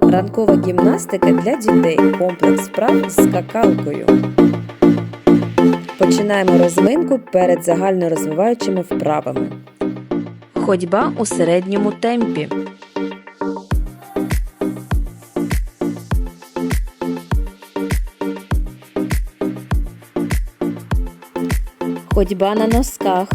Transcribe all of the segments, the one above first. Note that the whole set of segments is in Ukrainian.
Ранкова гімнастика для дітей. Комплекс вправ з скакалкою. Починаємо розминку перед загальнорозвиваючими вправами. Ходьба у середньому темпі. Ходьба на носках.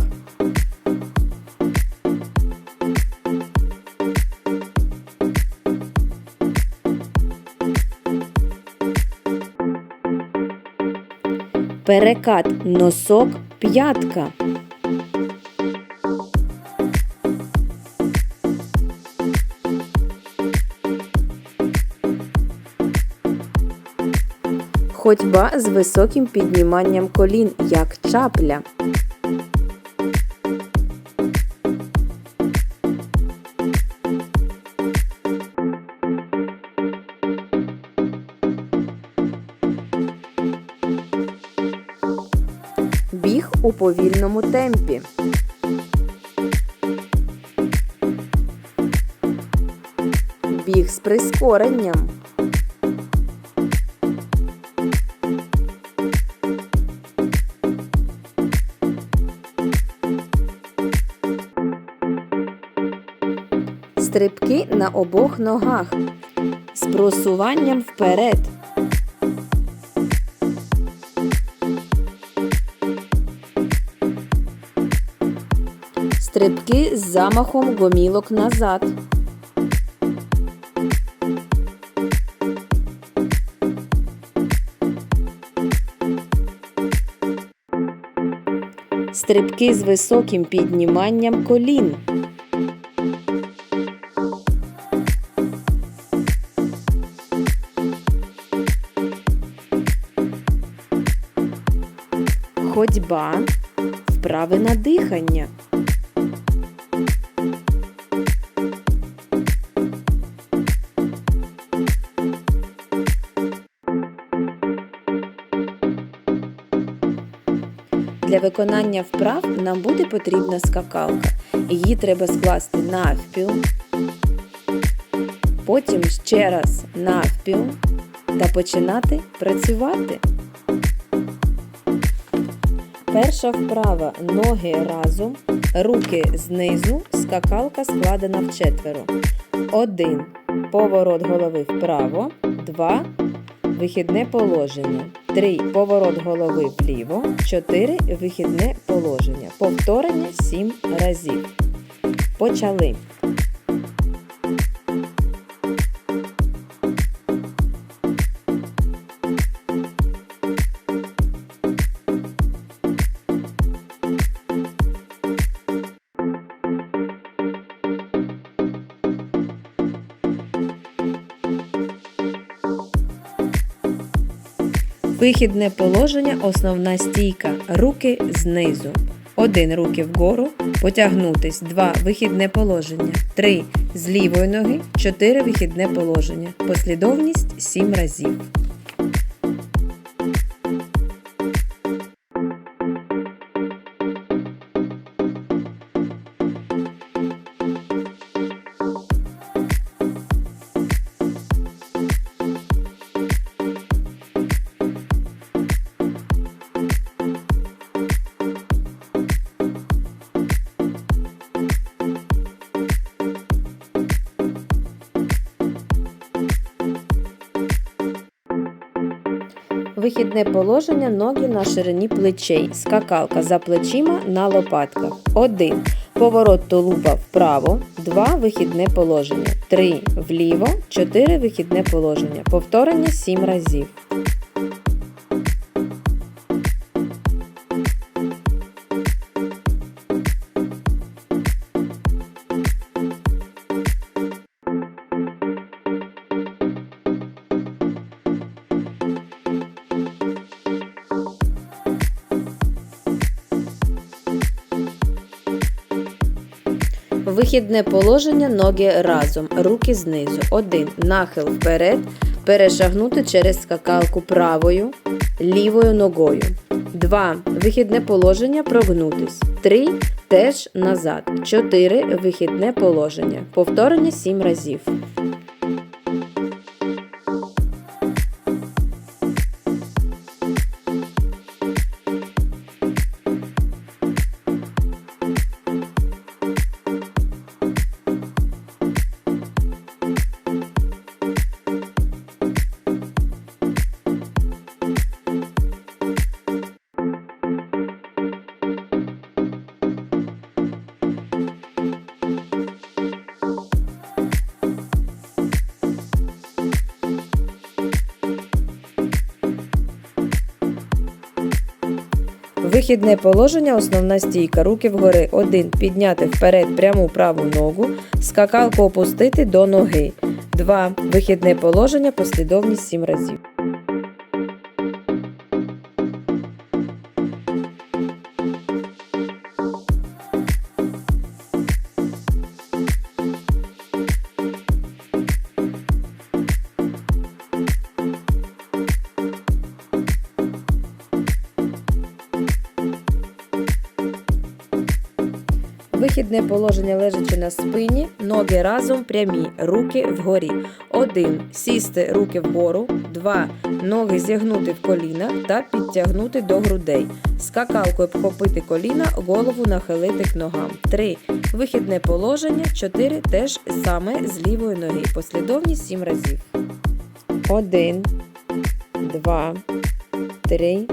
Перекат носок п'ятка. Ходьба з високим підніманням колін, як чапля. У повільному темпі. Біг з прискоренням. Стрибки на обох ногах з просуванням вперед. Стрибки з замахом гомілок назад. Стрибки з високим підніманням колін. Ходьба, вправи на дихання. Для виконання вправ нам буде потрібна скакалка. Її треба скласти навпіл, потім ще раз навпіл та починати працювати. Перша вправа ноги разом, руки знизу, скакалка складена в четверо. Один. Поворот голови вправо. Два. Вихідне положення. 3. Поворот голови вліво. 4. Вихідне положення. Повторення 7 разів. Почали. Вихідне положення основна стійка. Руки знизу. 1. Руки вгору. Потягнутись. 2. Вихідне положення. 3. З лівої ноги. 4. Вихідне положення. Послідовність 7 разів. Вихідне положення ноги на ширині плечей. Скакалка за плечима на лопатках. 1. Поворот тулуба вправо. 2. Вихідне положення. 3. Вліво. 4. Вихідне положення. Повторення 7 разів. Вихідне положення ноги разом. Руки знизу. 1. Нахил вперед. Перешагнути через скакалку правою, лівою ногою. 2. Вихідне положення прогнутись. 3. теж назад. 4 вихідне положення. Повторення 7 разів. Вихідне положення, основна стійка. Руки вгори. 1. Підняти вперед пряму праву ногу. Скакалку опустити до ноги. 2. Вихідне положення, послідовність 7 разів. Вихідне положення лежачи на спині, ноги разом прямі, руки вгорі. 1. Сісти руки вгору. 2. Ноги зігнути в колінах та підтягнути до грудей. Скакалкою обхопити коліна, голову нахилити к ногам. 3. Вихідне положення. 4. Теж саме з лівої ноги. Послідовність 7 разів. 1, 2, 3,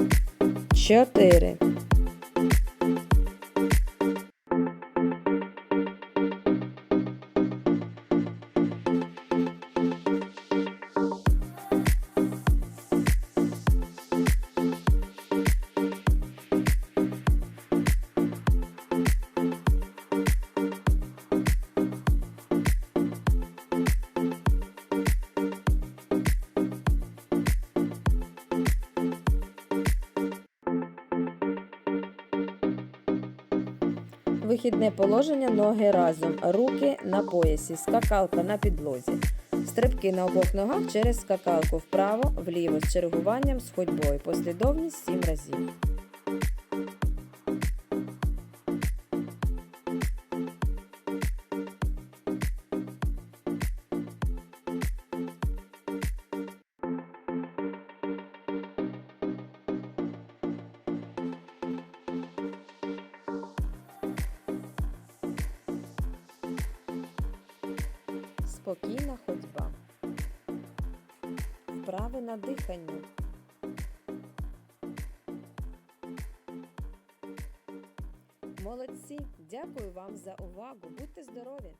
4. Вихідне положення ноги разом, руки на поясі, скакалка на підлозі. Стрибки на обох ногах через скакалку вправо, вліво з чергуванням з ходьбою. Послідовність 7 разів. Спокійна ходьба. Вправи на дихання. Молодці! Дякую вам за увагу. Будьте здорові!